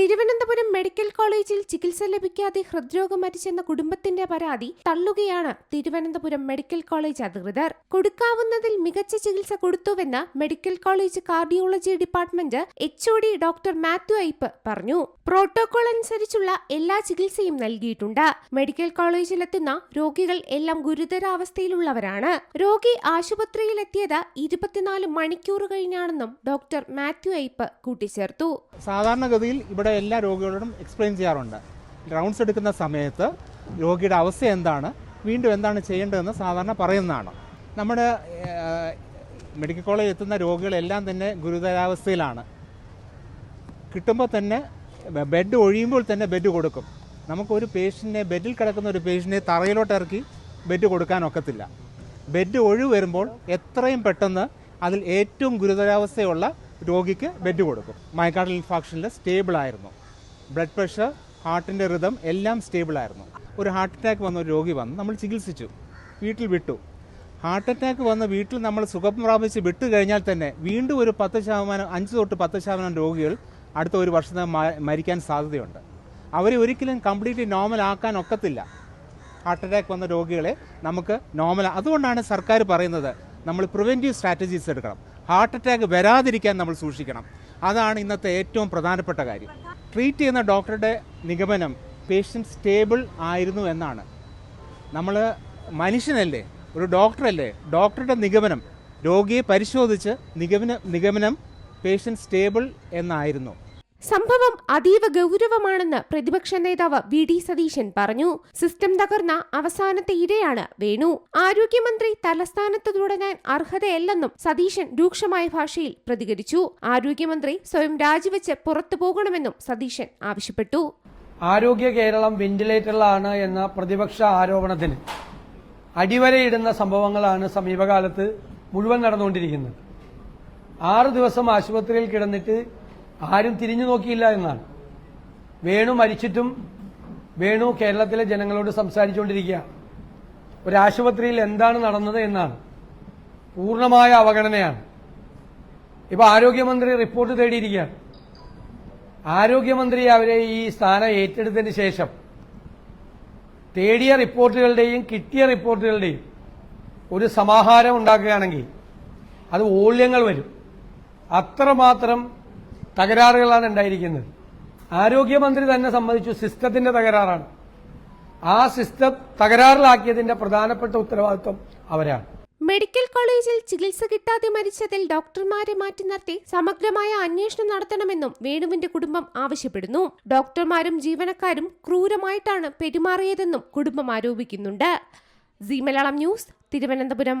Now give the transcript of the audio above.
Thiruvananthapuram medical കോളേജിൽ ചികിത്സ ലഭിക്കാതെ ഹൃദ്രോഗം മരിച്ചെന്ന കുടുംബത്തിന്റെ പരാതി തള്ളുകയാണ് തിരുവനന്തപുരം മെഡിക്കൽ കോളേജ് അധികൃതർ. കൊടുക്കാവുന്നതിൽ മികച്ച ചികിത്സ കൊടുത്തുവെന്ന് medical college cardiology department H O D doctor Mathew Ipe പറഞ്ഞു. പ്രോട്ടോകോൾ അനുസരിച്ചുള്ള എല്ലാ ചികിത്സയും നൽകിയിട്ടുണ്ട്. മെഡിക്കൽ കോളേജിലെത്തുന്ന രോഗികൾ എല്ലാം ഗുരുതരാവസ്ഥയിലുള്ളവരാണ് രോഗി ആശുപത്രിയിലെത്തിയത് ഇരുപത്തിനാല് മണിക്കൂർ കഴിഞ്ഞാണെന്നും ഡോക്ടർ മാത്യു ഐപ്പ് കൂട്ടിച്ചേർത്തു. സാധാരണഗതിയിൽ ഇവിടെ എല്ലാ രോഗികളോടും എക്സ്പ്ലെയിൻ ചെയ്യാറുണ്ട്. റൗണ്ട്സ് എടുക്കുന്ന സമയത്ത് രോഗിയുടെ അവസ്ഥ എന്താണ്? വീണ്ടും എന്താണ് ചെയ്യേണ്ടതെന്ന് സാധാരണ പറയുന്നതാണ്. നമ്മുടെ മെഡിക്കൽ കോളേജിൽ എത്തുന്ന രോഗികളെല്ലാം തന്നെ ഗുരുതരാവസ്ഥയിലാണ്. കിട്ടുമ്പോൾ തന്നെ ബെഡ് ഒഴിയുമ്പോൾ തന്നെ ബെഡ് കൊടുക്കും. നമുക്കൊരു പേഷ്യന്റിനെ ബെഡിൽ കിടക്കുന്ന ഒരു പേഷ്യന്റിനെ തറയിലോട്ട് ഇറക്കി ബെഡ് കൊടുക്കാൻ ഒക്കത്തില്ല. ബെഡ് ഒഴിവ് വരുമ്പോൾ എത്രയും പെട്ടെന്ന് അതിൽ ഏറ്റവും ഗുരുതരാവസ്ഥയുള്ള രോഗിക്ക് ബെഡ് കൊടുക്കും. മൈക്കാർഡൽ ഇൻഫാക്ഷനിൽ സ്റ്റേബിൾ ആയിരുന്നു. ബ്ലഡ് പ്രഷർ ഹാർട്ടിന്റെ റിതം എല്ലാം സ്റ്റേബിൾ ആയിരുന്നു. ഒരു ഹാർട്ട് അറ്റാക്ക് വന്ന ഒരു രോഗി വന്ന് നമ്മൾ ചികിത്സിച്ചു. വീട്ടിൽ വിട്ടു. ഹാർട്ട് അറ്റാക്ക് വന്ന വീട്ടിൽ നമ്മൾ സുഖം പ്രാപിച്ച് വിട്ടു കഴിഞ്ഞാൽ തന്നെ വീണ്ടും ഒരു പത്ത് ശതമാനം അഞ്ച് തൊട്ട് പത്ത് ശതമാനം രോഗികൾ അടുത്ത ഒരു വർഷത്തെ മരിക്കാൻ സാധ്യതയുണ്ട്. അവരെ ഒരിക്കലും കംപ്ലീറ്റ്ലി നോർമൽ ആക്കാൻ ഒക്കത്തില്ല. ഹാർട്ട് അറ്റാക്ക് വന്ന രോഗികളെ നമുക്ക് നോർമൽ അതുകൊണ്ടാണ് സർക്കാർ പറയുന്നത് നമ്മൾ പ്രിവെന്റീവ് സ്ട്രാറ്റജീസ് എടുക്കണം. ഹാർട്ട് അറ്റാക്ക് വരാതിരിക്കാൻ നമ്മൾ സൂക്ഷിക്കണം. അതാണ് ഇന്നത്തെ ഏറ്റവും പ്രധാനപ്പെട്ട കാര്യം. ട്രീറ്റ് ചെയ്യുന്ന ഡോക്ടറുടെ നിഗമനം പേഷ്യന്റ് സ്റ്റേബിൾ ആയിരുന്നു എന്നാണ്. നമ്മൾ മനുഷ്യനല്ലേ ഒരു ഡോക്ടറല്ലേ ഡോക്ടറുടെ നിഗമനം രോഗിയെ പരിശോധിച്ച് നിഗമന നിഗമനം പേഷ്യന്റ് സ്റ്റേബിൾ എന്നായിരുന്നു. സംഭവം അതീവ ഗൗരവമാണെന്ന് പ്രതിപക്ഷ നേതാവ് വി ഡി സതീശൻ പറഞ്ഞു. സിസ്റ്റം തകർന്ന അവസാനത്തെ ഇരയാണ് വേണു. ആരോഗ്യമന്ത്രി തലസ്ഥാനത്ത് തുടരാൻ അർഹതയല്ലെന്നും സതീശൻ രൂക്ഷമായ ഭാഷയിൽ പ്രതികരിച്ചു. ആരോഗ്യമന്ത്രി സ്വയം രാജിവെച്ച് പുറത്തു പോകണമെന്നും സതീശൻ ആവശ്യപ്പെട്ടു. ആരോഗ്യ കേരളം വെന്റിലേറ്ററിലാണ് എന്ന പ്രതിപക്ഷ ആരോപണത്തിന് അടിവരയിടുന്ന സംഭവങ്ങളാണ് സമീപകാലത്ത് മുഴുവൻ നടന്നുകൊണ്ടിരിക്കുന്നത്. ആറു ദിവസം ആശുപത്രിയിൽ കിടന്നിട്ട് ആരും തിരിഞ്ഞു നോക്കിയില്ല എന്നാണ്. വേണു മരിച്ചിട്ടും വേണു കേരളത്തിലെ ജനങ്ങളോട് സംസാരിച്ചുകൊണ്ടിരിക്കുക. ഒരാശുപത്രിയിൽ എന്താണ് നടന്നത് എന്നാണ്. പൂർണമായ അവഗണനയാണ്. ഇപ്പൊ ആരോഗ്യമന്ത്രി റിപ്പോർട്ട് തേടിയിരിക്കുകയാണ്. ആരോഗ്യമന്ത്രി അവരെ ഈ സ്ഥാനം ഏറ്റെടുത്തതിന് ശേഷം തേടിയ റിപ്പോർട്ടുകളുടെയും കിട്ടിയ റിപ്പോർട്ടുകളുടെയും ഒരു സമാഹാരം ഉണ്ടാക്കുകയാണെങ്കിൽ അത് മൂല്യങ്ങൾ വരും. അത്രമാത്രം തകരാറുകളാണ് ഉണ്ടായിരിക്കുന്നത്. ആരോഗ്യമന്ത്രി തന്നെ സംബന്ധിച്ചു സിസ്റ്റത്തിന്റെ തകരാറാണ്. ആ സിസ്റ്റം തകരാറിലാക്കിയതിന്റെ പ്രധാനപ്പെട്ട ഉത്തരവാദിത്വം അവരാണ്. മെഡിക്കൽ കോളേജിൽ ചികിത്സ കിട്ടാതെ മരിച്ചതിൽ ഡോക്ടർമാരെ മാറ്റി നിർത്തി സമഗ്രമായ അന്വേഷണം നടത്തണമെന്നും വേണുവിന്റെ കുടുംബം ആവശ്യപ്പെടുന്നു. ഡോക്ടർമാരും ജീവനക്കാരും ക്രൂരമായിട്ടാണ് പെരുമാറിയതെന്നും കുടുംബം ആരോപിക്കുന്നുണ്ട്. C Malayalam news Thiruvananthapuram.